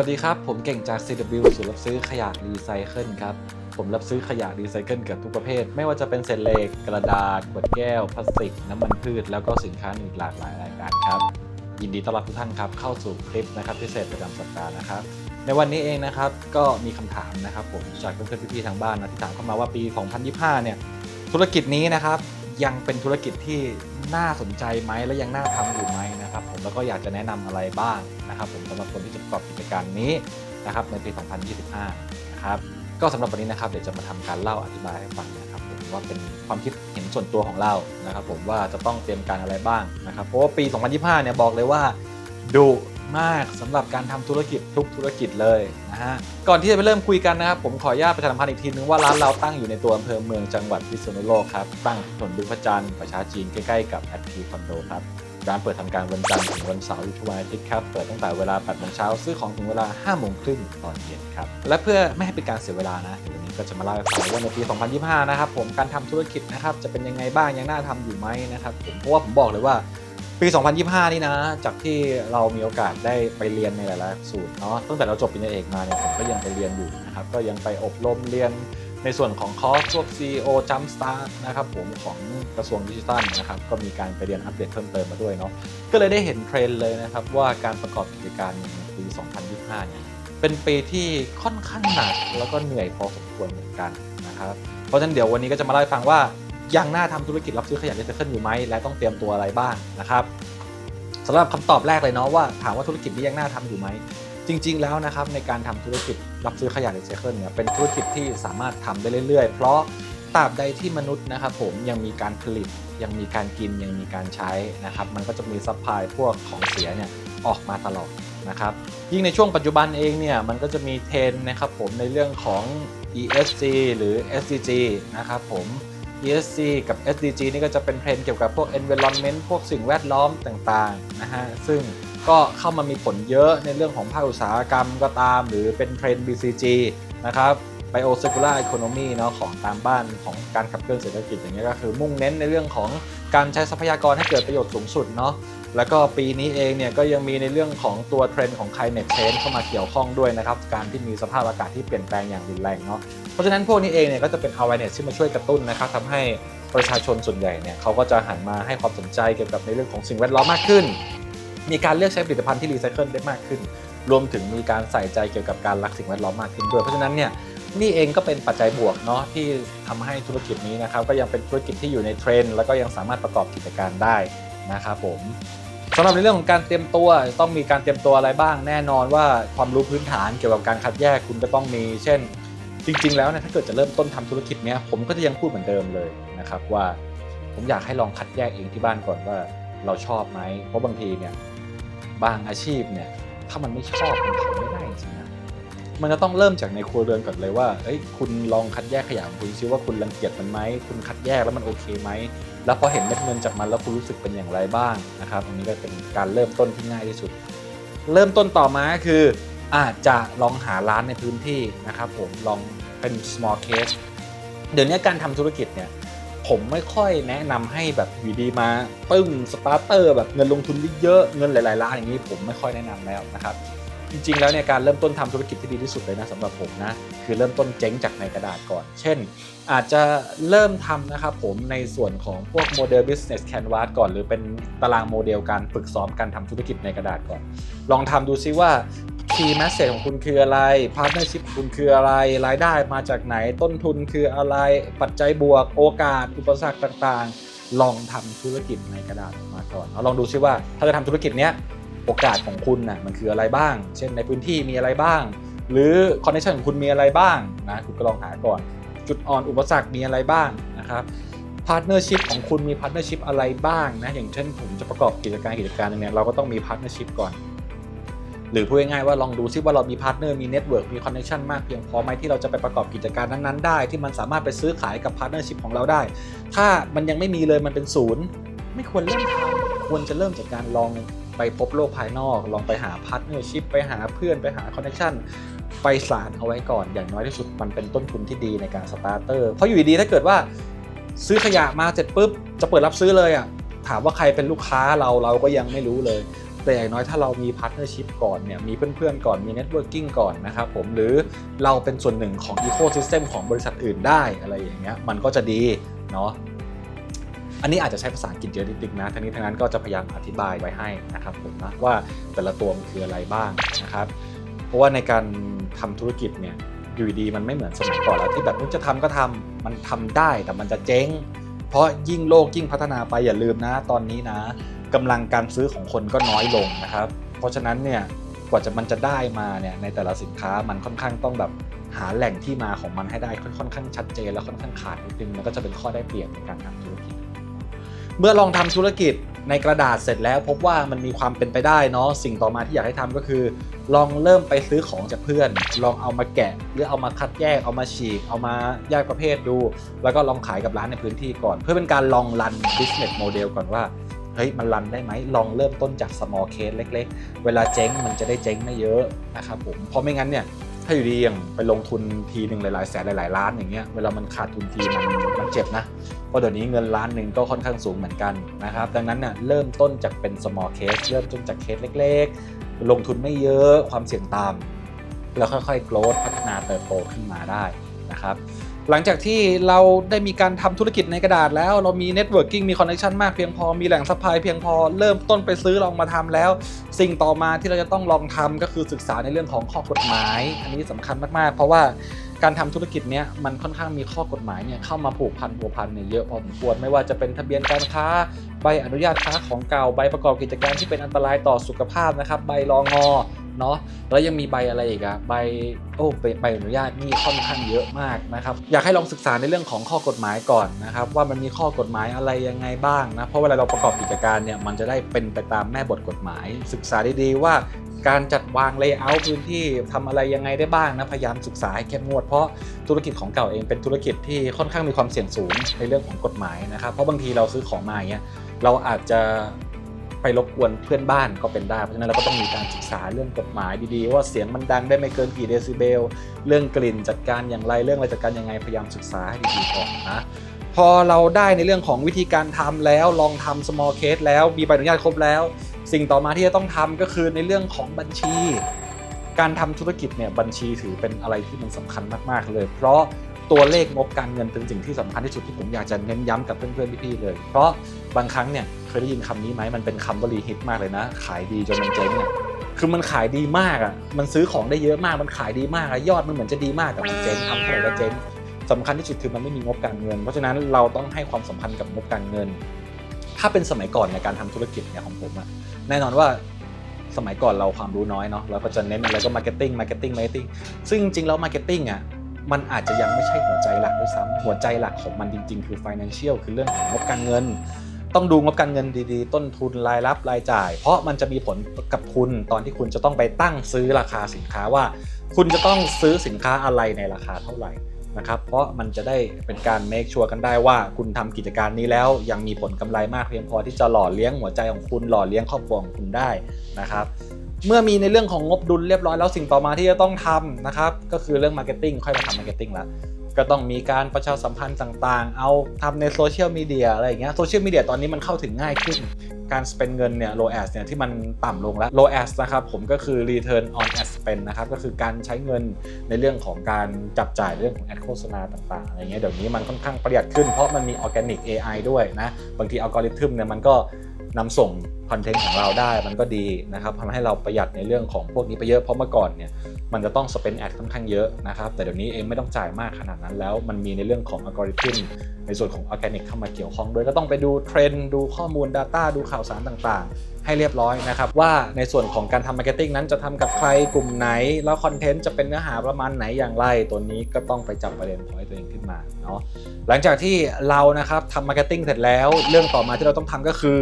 สวัสดีครับ ผมเก่งจาก CW ศูนย์รับซื้อขยะรีไซเคิลครับ ผมรับซื้อขยะรีไซเคิลเกือบทุกประเภท ไม่ว่าจะเป็นเศษเหล็ก กระดาษ ขวดแก้ว พลาสติก น้ำมันพืช แล้วก็สินค้าอีกหลากหลายรายการครับ ยินดีต้อนรับทุกท่านครับ เข้าสู่คลิปนะครับพิเศษประจำสัปดาห์นะครับ ในวันนี้เองนะครับ ก็มีคำถามนะครับ ผมจากเพื่อนๆพี่ๆทางบ้านนะที่ถามเข้ามาว่าปี 2025 เนี่ย ธุรกิจนี้นะครับยังเป็นธุรกิจที่น่าสนใจไหมและยังน่าทำอยู่ไหมนะครับ ผมแล้วก็อยากจะแนะนำอะไรบ้างนะครับผมสำหรับคนที่จะประกอบกิจการนี้นะครับในปี 2025 นะครับก็สำหรับวันนี้นะครับเดี๋ยวจะมาทำการเล่าอธิบายให้ฟังนะครับผมว่าเป็นความคิดเห็นส่วนตัวของเรานะครับผมว่าจะต้องเตรียมการอะไรบ้างนะครับเพราะว่าปี 2025 เนี่ยบอกเลยว่าดุมากสำหรับการทำธุรกิจทุกธุรกิจเลยนะฮะก่อนที่จะไปเริ่มคุยกันนะครับผมขออนุญาตประชาสัมพันธ์อีกทีนึงว่าร้านเราตั้งอยู่ในตัวอำเภอเมืองจังหวัดพิษณุโลกครับตั้งถนนดุพจันทร์ประชาจีนใกล้ๆกับแอดพีคอนโดครับ ร้านเปิดทำการวันจันทร์ถึงวันเสาร์ทุกวันอาทิตย์ครับ เปิดตั้งแต่เวลา8โมงเช้าซื้อของถึงเวลา5โมงครึ่งตอนเย็นครับ และเพื่อไม่ให้เป็นการเสียเวลานะเดี๋ยววันนี้ก็จะมาเล่าให้ฟังว่าในปี 2025 นะครับผมการทำธุรกิจนะครับจะเป็นยังไงบ้างยังน่าทำอยู่ไหมนะครับผมเพราะว่าผมบอกเลยว่าปี 2025 นี่นะ จากที่เรามีโอกาสได้ไปเรียนในหลายๆสูตรเนาะ ตั้งแต่เราจบปริญญาเอกมาเนี่ยผมก็ยังไปเรียนอยู่นะครับ ก็ยังไปอบรมเรียน ในส่วนของคอร์สพวก CEO Jump Start นะครับผมของกระทรวงดิจิทัลนะครับก็มีการไปเรียนอัปเดตเพิ่มเติมมาด้วยเนาะก็เลยได้เห็นเทรนด์เลยนะครับว่าการประกอบกิจการในปี 2025 เนี่ยเป็นปีที่ค่อนข้างหนักแล้วก็เหนื่อยพอสมควรเหมือนกันนะครับเพราะฉะนั้นเดี๋ยววันนี้ก็จะมาเล่าให้ฟังว่ายังน่าทำธุรกิจรับซื้อขยะรีไซเคิลอยู่ไหมและต้องเตรียมตัวอะไรบ้างนะครับสำหรับคำตอบแรกเลยเนาะว่าถามว่าธุรกิจนี้ยังน่าทำอยู่ไหม จริง ๆ แล้วนะครับในการทำธุรกิจรับซื้อขยะรีไซเคิลเนี่ยเป็นธุรกิจที่สามารถทำได้เรื่อย ๆ เพราะตราบใดที่มนุษย์นะครับผมยังมีการผลิต ยังมีการกินยังมีการใช้นะครับมันก็จะมีซัพพลายพวกของเสียเนี่ยออกมาตลอดนะครับยิ่งในช่วงปัจจุบันเองเนี่ยมันก็จะมีเทรนนะครับผมในเรื่องของ ESG หรือ SDG นะครับผม ESG กับ SDG นี่ก็จะเป็นเทรนเกี่ยวกับพวก environment พวกสิ่งแวดล้อมต่างๆนะฮะซึ่งก็เข้ามามีผลเยอะในเรื่องของภาคอุตสาหกรรมก็ตาม หรือเป็นเทรนด์ BCG นะครับ Bio Circular Economy เนาะของตามบ้านของการขับเคลื่อนเศรษฐกิจอย่างเงี้ยก็คือมุ่งเน้นในเรื่องของการใช้ทรัพยากรให้เกิดประโยชน์สูงสุดเนาะแล้วก็ปีนี้เองเนี่ยก็ยังมีในเรื่องของตัวเทรนด์ของ climate change เข้ามาเกี่ยวข้องด้วยนะครับ การที่มีสภาพอากาศที่เปลี่ยนแปลงอย่างรุนแรงเนาะเพราะฉะนั้นพวกนี้เองเนี่ยก็จะเป็น awareness ที่มาช่วยกระตุ้นนะครับทำให้ประชาชนส่วนใหญ่เนี่ยเขาก็จะหันมาให้ความสนใจเกี่ยวกับในเรื่องของสิ่งแวดล้อมมากขึ้น มีการเลือกใช้ผลิตภัณฑ์ที่รีไซเคิลได้มากขึ้น รวมถึงมีการใส่ใจเกี่ยวกับการรักสิ่งแวดล้อมมากขึ้นด้วย เพราะฉะนั้นเนี่ยนี่เองก็เป็นปัจจัยบวกเนาะที่ทำให้ธุรกิจนี้นะครับก็ยังเป็นธุรกิจที่อยู่ในเทรนด์แล้วก็ยังสามารถประกอบกิจการได้นะครับผมสำหรับในเรื่องของการเตรียมตัวต้องมีการเตรียมตัวอะไรบ้างแน่นอนว่าความรู้พื้นฐานเกี่ยวกับการคัดแยกคุณก็ต้องมีเช่น จริง ๆ แล้วเนี่ยถ้าเกิดจะเริ่มต้นทำธุรกิจเนี้ยผมก็จะยังพูดเหมือนเดิมเลยนะครับว่า ผมอยากให้ลองคัดแยกเองที่บ้านก่อนว่าเราชอบไหมเพราะบางทีเนี่ย บางอาชีพเนี่ยถ้ามันไม่ชอบมันทำไม่ได้จริงๆนะมันจะต้องเริ่มจากในครัวเรือนก่อนเลยว่าเอ้ยคุณลองคัดแยกขยะของคุณซิว่าคุณรังเกียจมันไหมคุณคัดแยกแล้วมันโอเคไหมแล้วพอเห็นเม็ดเงินจากมันแล้วคุณรู้สึกเป็นอย่างไรบ้างนะครับอันนี้ก็เป็นการเริ่มต้นที่ง่ายที่สุด เริ่มต้นต่อมาก็คืออาจจะลองหาร้านในพื้นที่นะครับผมลองเป็น small case เดี๋ยวนี้การทำธุรกิจเนี่ย ผมไม่ค่อยแนะนำให้แบบอยู่ดีมาปึ้งสตาร์เตอร์แบบเงินลงทุนเยอะเงินหลายๆล้านอย่างนี้ผมไม่ค่อยแนะนำแล้วนะครับจริงๆ แล้วเนี่ยการเริ่มต้นทำธุรกิจที่ดีที่สุดเลยนะสำหรับผมนะคือเริ่มต้นเจ๊งจากในกระดาษก่อน เช่น อาจจะเริ่มทำนะครับผมในส่วนของพวกโมเดล business canvas ก่อน หรือเป็นตารางโมเดลการฝึกซ้อมการทำธุรกิจในกระดาษก่อน ลองทำดูซิว่า key message ของคุณคืออะไร partnership ของคุณคืออะไร รายได้มาจากไหนต้นทุนคืออะไร ปัจจัยบวกโอกาส อุปสรรคต่างๆ ลองทำธุรกิจในกระดาษมาก่อนเอาลองดูซิว่า ถ้าจะทำธุรกิจเนี้ยโอกาสของคุณนะ่ะมันคืออะไรบ้าง เช่นในพื้นที่มีอะไรบ้าง หรือคอนเนคชันของคุณมีอะไรบ้างนะคุณก็ลองหาก่อน จุดอ่อนอุปสรรคมีอะไรบ้างนะครับพาร์ทเนอร์ชิพของคุณมีพาร์ทเนอร์ชิพอะไรบ้างนะอย่างเช่นผมจะประกอบกิจการกิจการหนึงเนี่ยเราก็ต้องมีพาร์ทเนอร์ชิพก่อน หรือพูดง่ายๆว่าลองดูซิว่าเรามีพาร์ทเนอร์มีเน็ตเวิร์กมีคอนเนคชันมากเพียงพอไหมที่เราจะไปประกอบกิจการนั้นๆได้ ที่มันสามารถไปซื้อขายกับพาร์ทเนอร์ชิพของเราได้ ถ้ามันยังไม่มีเลยมันเป็นศูนย์ไม่ควรเริ่มทำควรจะเริ่มจากการลองไปพบโลกภายนอก ลองไปหาพาร์ทเนอร์ชิพไปหาเพื่อนไปหาคอนเนคชันไปสารเอาไว้ก่อนอย่างน้อยที่สุดมันเป็นต้นทุนที่ดีในการสตาร์เตอร์เพราะอยู่ดีๆถ้าเกิดว่าซื้อขยะมาเสร็จปุ๊บจะเปิดรับซื้อเลยอะถามว่าใครเป็นลูกค้าเราเราก็ยังไม่รู้เลย แต่อย่างน้อยถ้าเรามีพาร์ทเนอร์ชิพก่อนเนี่ยมีเพื่อนๆก่อนมีเน็ตเวิร์กิ่งก่อนนะครับผมหรือเราเป็นส่วนหนึ่งของอีโคซิสเต็มของบริษัทอื่นได้อะไรอย่างเงี้ยมันก็จะดีเนาะอันนี้อาจจะใช้ภาษาอังกฤษเยอะนิดนึงนะทั้งนี้ทั้งนั้นก็จะพยายามอธิบายไว้ให้นะครับผมนะว่าแต่ละตัวมันคืออะไรบ้างนะครับ เพราะว่าในการทำธุรกิจเนี่ยอยู่ดีมันไม่เหมือนสมัยก่อนแล้วที่แบบนู้นจะทำก็ทำมันทำได้แต่มันจะเจ๊ง เพราะยิ่งโลกยิ่งพัฒนาไปอย่าลืมนะตอนนี้นะ กำลังการซื้อของคนก็น้อยลงนะครับ เพราะฉะนั้นเนี่ยกว่าจะมันจะได้มาเนี่ยในแต่ละสินค้ามันค่อนข้างต้องแบบหาแหล่งที่มาของมันให้ได้ค่อนข้างชัดเจนและค่อนข้างขาดนิดนึงมันก็จะเป็นข้อได้เปรียบในการทำธุรกิจ เมื่อลองทำธุรกิจในกระดาษเสร็จแล้วพบว่ามันมีความเป็นไปได้เนาะสิ่งต่อมาที่อยากให้ทำก็คือ ลองเริ่มไปซื้อของจากเพื่อน ลองเอามาแกะ หรือเอามาคัดแยกเอามาฉีก เอามาแยกประเภทดู แล้วก็ลองขายกับร้านในพื้นที่ก่อน เพื่อเป็นการลองรัน business model ก่อนว่า เฮ้ยมันรันได้ไหมลองเริ่มต้นจาก small case เล็ก ๆ เวลาเจ๊งมันจะได้เจ๊งไม่เยอะนะครับผมเพราะไม่งั้นเนี่ยถ้าอยู่ดีอย่างไปลงทุนทีหนึ่งหลายๆแสนหลายๆล้านอย่างเงี้ยเวลามันขาดทุนทีมันมันเจ็บนะเพราะเดี๋ยวนี้เงินล้านหนึ่งก็ค่อนข้างสูงเหมือนกันนะครับดังนั้นเนี่ยเริ่มต้นจากเป็น small case เริ่มต้นจากเคสเล็ก ๆ ลงทุนไม่เยอะความเสี่ยงต่ำแล้วค่อยๆ growth พัฒนาเติบโตขึ้นมาได้นะครับ หลังจากที่เราได้มีการทำธุรกิจในกระดาษแล้ว เรามี networking มี connection มากเพียงพอมีแหล่งซัพพลายเพียงพอเริ่มต้นไปซื้อลองมาทำแล้ว สิ่งต่อมาที่เราจะต้องลองทำก็คือศึกษาในเรื่องของข้อกฎหมาย อันนี้สำคัญมากๆ เพราะว่าการทำธุรกิจเนี้ยมันค่อนข้างมีข้อกฎหมายเนี่ยเข้ามาผูกพันผัวพันเนี่ยเยอะพอสมควรไม่ว่าจะเป็นทะเบียนการค้าใบอนุญาตค้าของเก่าใบประกอบกิจการที่เป็นอันตรายต่อสุขภาพนะครับใบรองอ เนาะแล้วยังมีใบอะไรอีกอะใบโอ้ใบใบอนุญาตนี่ค่อนข้างเยอะมากนะครับอยากให้ลองศึกษาในเรื่องของข้อกฎหมายก่อนนะครับว่ามันมีข้อกฎหมายอะไรยังไงบ้างนะเพราะเวลาเราประกอบกิจการเนี่ยมันจะได้เป็นไปตามแม่บทกฎหมาย ศึกษาดีๆว่าการจัดวางเลเยอร์พื้นที่ทำอะไรยังไงได้บ้างนะพยายามศึกษาให้เข้มงวดเพราะธุรกิจของเก่าเองเป็นธุรกิจที่ค่อนข้างมีความเสี่ยงสูงในเรื่องของกฎหมายนะครับเพราะบางทีเราซื้อของมาอย่างเงี้ยเราอาจจะ ไปรบกวนเพื่อนบ้านก็เป็นได้ เพราะฉะนั้นเราก็ต้องมีการศึกษาเรื่องกฎหมายดีๆ ว่าเสียงมันดังได้ไม่เกินกี่เดซิเบล เรื่องกลิ่นจัดการอย่างไรเรื่องอะไรจัดการยังไงพยายามศึกษาให้ดีๆก่อนนะพอเราได้ในเรื่องของวิธีการทำแล้วลองทำ small case แล้วมีใบอนุญาตครบแล้ว สิ่งต่อมาที่จะต้องทำก็คือในเรื่องของบัญชี การทำธุรกิจเนี่ยบัญชีถือเป็นอะไรที่มันสำคัญมากๆเลย เพราะตัวเลขงบการเงินเป็นสิ่งที่สำคัญที่สุดที่ผมอยากจะเน้นย้ำกับเพื่อนๆพี่ๆเลย เพราะบางครั้งเนี่ย เคยได้ยินคำนี้ไหมมันเป็นคำวลีฮิตมากเลยนะ ขายดีจนมันเจ๊งเนี่ยคือมันขายดีมากอะ มันซื้อของได้เยอะมาก มันขายดีมากอะยอดมันเหมือนจะดีมากแต่มันเจ๊งทำเท่าไหร่ก็เจ๊งสำคัญที่สุดคือมันไม่มีงบการเงิน เพราะฉะนั้นเราต้องให้ความสัมพันธ์กับงบการเงิน ถ้าเป็นสมัยก่อนในการทำธุรกิจเนี่ยของผมอะแน่นอนว่าสมัยก่อนเราความรู้น้อยเนาะเราก็จะเน้นอะไรก็มาร์เก็ตติ้งมาร์เก็ตติ้งมาร์เก็ตติ้งซึ่งจริงๆแล้วมาร์เก็ตติ้งอะมันอาจจะยังไม่ใช่หัวใจหลักด้วยซ้ำหัวใจหลักของมันจริง ๆ คือ financial คือเรื่องของงบการเงิน ต้องดูงบการเงินดีๆ ต้นทุนรายรับรายจ่าย เพราะมันจะมีผลกับคุณตอนที่คุณจะต้องไปตั้งซื้อราคาสินค้าว่า คุณจะต้องซื้อสินค้าอะไรในราคาเท่าไหร่นะครับเพราะมันจะได้เป็นการ make sure กันได้ว่าคุณทำกิจการนี้แล้ว ยังมีผลกำไรมากเพียงพอที่จะหล่อเลี้ยงหัวใจของคุณหล่อเลี้ยงครอบครัวของคุณได้นะครับเมื่อมีในเรื่องของงบดุลเรียบร้อยแล้วสิ่งต่อมาที่จะต้องทำนะครับก็คือเรื่องมาร์เก็ตติ้งค่อยมาทำมาร์เก็ตติ้งละ ก็ต้องมีการประชาสัมพันธ์ต่างๆ เอาทำในโซเชียลมีเดียอะไรอย่างเงี้ยโซเชียลมีเดียตอนนี้มันเข้าถึงง่ายขึ้น การ spend เงินเนี่ย low as เนี่ยที่มันต่ำลงแล้ว low as นะครับผมก็คือ return on ad spend นะครับก็คือการใช้เงินในเรื่องของการจับจ่ายเรื่องของแอดโฆษณาต่างๆอะไรเงี้ยเดี๋ยวนี้มันค่อนข้างประหยัดขึ้นเพราะมันมี organic AI ด้วยนะบางทีอัลกอริทึมเนี่ยมันก็นำส่งคอนเทนต์ของเราได้มันก็ดีนะครับทำให้เราประหยัดในเรื่องของพวกนี้ไปเยอะเพราะเมื่อก่อนเนี่ย มันจะต้อง spend ad ค่อนข้างเยอะนะครับ แต่เดี๋ยวนี้เองไม่ต้องจ่ายมากขนาดนั้นแล้ว มันมีในเรื่องของอัลกอริทึมในส่วนของออร์แกนิกเข้ามาเกี่ยวข้องด้วยก็ต้องไปดูเทรนด์ดูข้อมูล Data ดูข่าวสารต่างๆ ให้เรียบร้อยนะครับ ว่าในส่วนของการทำมาร์เก็ตติ้งนั้นจะทำกับใครกลุ่มไหน แล้วคอนเทนต์จะเป็นเนื้อหาประมาณไหนอย่างไร ตัวนี้ก็ต้องไปจับประเด็นของตัวเองขึ้นมาเนาะหลังจากที่เรานะครับทำมาร์เก็ตติ้งเสร็จแล้ว เรื่องต่อมาที่เราต้องทำก็คือ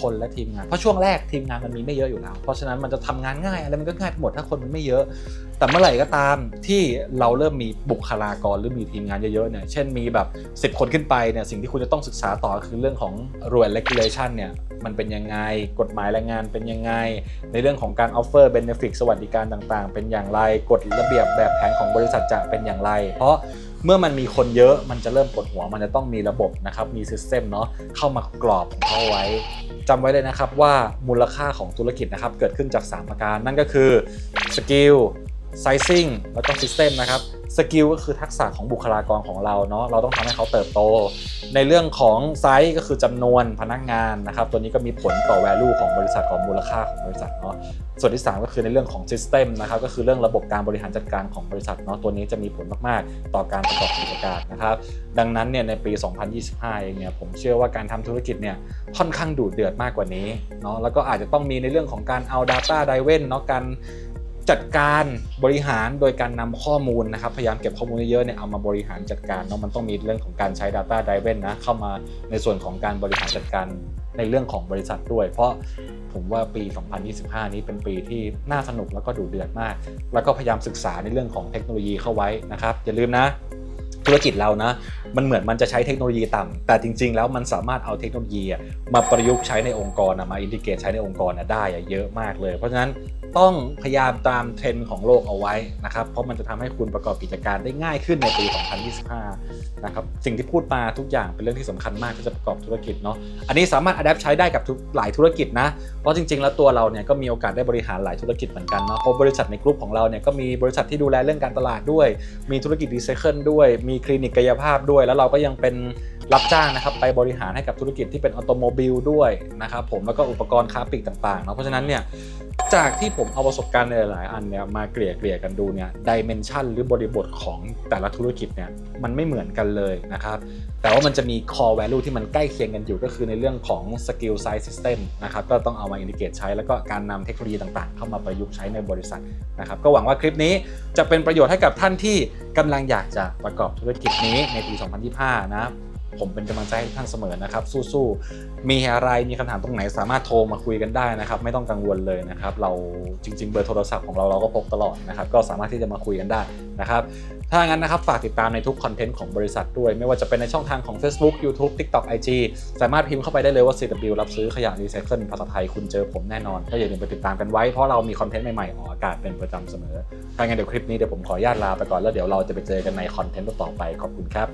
คนและทีมงาน เพราะช่วงแรกทีมงานมันมีไม่เยอะอยู่แล้ว เพราะฉะนั้นมันจะทำงานง่ายอะไรมันก็ง่ายไปหมดถ้าคนมันไม่เยอะ แต่เมื่อไหร่ก็ตามที่เราเริ่มมีบุคลากรหรือมีทีมงานเยอะๆเนี่ยเช่นมีแบบ 10 คนขึ้นไปเนี่ยสิ่งที่คุณจะต้องศึกษาต่อคือเรื่องของ rules regulation เนี่ยมันเป็นยังไงกฎหมายแรงงานเป็นยังไง ในเรื่องของการ offer benefit สวัสดิการต่างๆ เป็นอย่างไรกฎระเบียบแบบแผนของบริษัทจะเป็นอย่างไร เพราะ เมื่อมันมีคนเยอะมันจะเริ่มปวดหัวมันจะต้องมีระบบนะครับมีซิสเต็มเนาะเข้ามากรอบของเขาไว้จำไว้เลยนะครับว่ามูลค่าของธุรกิจนะครับเกิดขึ้นจาก 3 ประการ นั่นก็คือสกิลไซซิ่งแล้วก็ซิสเต็มนะครับ สกิลก็คือทักษะของบุคลากรของเราเนาะเราต้องทำให้เขาเติบโต ในเรื่องของไซส์ก็คือจำนวนพนักงานนะครับตัวนี้ก็มีผลต่อ value ของบริษัทของมูลค่าของบริษัทเนาะส่วนที่ 3 ก็คือในเรื่องของ System นะครับก็คือเรื่องระบบการบริหารจัดการของบริษัทเนาะตัวนี้จะมีผลมากๆ ต่อการประกอบกิจการนะครับดังนั้นเนี่ยในปี 2025 เองเนี่ยผมเชื่อว่าการทำธุรกิจเนี่ยค่อนข้างดุเดือดมากกว่านี้เนาะแล้วก็อาจจะต้องมีในเรื่องของการเอา Data d r i v e n เนาะการ จัดการบริหารโดยการนำข้อมูลนะครับพยายามเก็บข้อมูลเยอะๆเนี่ยเอามาบริหารจัดการเนาะมันต้องมีเรื่องของการใช้ Data d r i v e n นะเข้ามาในส่วนของการบริหารจัดการในเรื่องของบริษัทด้วย เพราะผมว่าปี 2025 นี้เป็นปีที่น่าสนุกแล้วก็ดูเดือดมาก แล้วก็พยายามศึกษาในเรื่องของเทคโนโลยีเข้าไว้นะครับอย่าลืมนะ ธุรกิจเรานะ มันเหมือนมันจะใช้เทคโนโลยีต่ำแต่จริง ๆ แล้วมันสามารถเอาเทคโนโลยีมาประยุกต์ใช้ในองค์กรมาอินทิเกตใช้ในองค์กรได้เยอะมากเลย เพราะฉะนั้นต้องพยายามตามเทรนด์ของโลกเอาไว้นะครับ เพราะมันจะทำให้คุณประกอบกิจการได้ง่ายขึ้นในปี 2025 นะครับ สิ่งที่พูดมาทุกอย่างเป็นเรื่องที่สำคัญมากที่จะประกอบธุรกิจเนาะ อันนี้สามารถอัดแอปใช้ได้กับทุกหลายธุรกิจนะ เพราะจริง ๆ แล้วตัวเราเนี่ยก็มีโอกาสได้บริหารหลายธุรกิจเหมือนกันเนาะ เพราะบริษัทในกลุ่มของเราเนี่ยก็มีบริษัทที่ดูแลเรื่องการตลาดด้วย มีธุรกิจรีไซเคิลด้วยมีคลินิกกายภาพด้วย แล้วเราก็ยังเป็นรับจ้างนะครับไปบริหารให้กับธุรกิจที่เป็นออโตโมบิลด้วยนะครับผมแล้วก็อุปกรณ์ค้าปลีกต่างๆเนาะเพราะฉะนั้นเนี่ย จากที่ผมเอาประสบการณ์หลายๆ อันเนี่ยมาเกลี่ยเกลี่ยกันดูเนี่ยดิเมนชันหรือบริบทของแต่ละธุรกิจเนี่ยมันไม่เหมือนกันเลยนะครับ แต่ว่ามันจะมี core value ที่มันใกล้เคียงกันอยู่ก็คือในเรื่องของ skill size system นะครับก็ต้องเอามา indicate ใช้แล้วก็การนำเทคโนโลยีต่างๆ เข้ามาประยุกต์ใช้ในบริษัทนะครับก็หวังว่าคลิปนี้จะเป็นประโยชน์ให้กับท่านที่กำลังอยากจะประกอบธุรกิจนี้ในปี 2025 นะ ผมเป็นกำลังใจให้ท่านเสมอนะครับ สู้ๆมีอะไรมีคำถามตรงไหนสามารถโทรมาคุยกันได้นะครับ ไม่ต้องกังวลเลยนะครับ เราจริง ๆ เบอร์โทรศัพท์ของเราเราก็พกตลอดนะครับ ก็สามารถที่จะมาคุยกันได้นะครับถ้างั้นนะครับฝากติดตามในทุกคอนเทนต์ของบริษัทด้วย ไม่ว่าจะเป็นในช่องทางของ Facebook YouTube TikTok IG สามารถพิมพ์เข้าไปได้เลยว่า CW รับซื้อขยะรีไซเคิลภาษาไทยคุณเจอผมแน่นอนก็อย่าลืมไปติดตามกันไว้เพราะเรามีคอนเทนต์ใหม่ๆออกอากาศเป็นประจำเสมอถ้างั้นเดี๋ยวคลิปนี้เดี๋ยวผมขออนุญาตลาไปก่อนแล้วเดี๋ยวเราจะไปเจอกันในคอนเทนต์ต่อไปขอบคุณครับ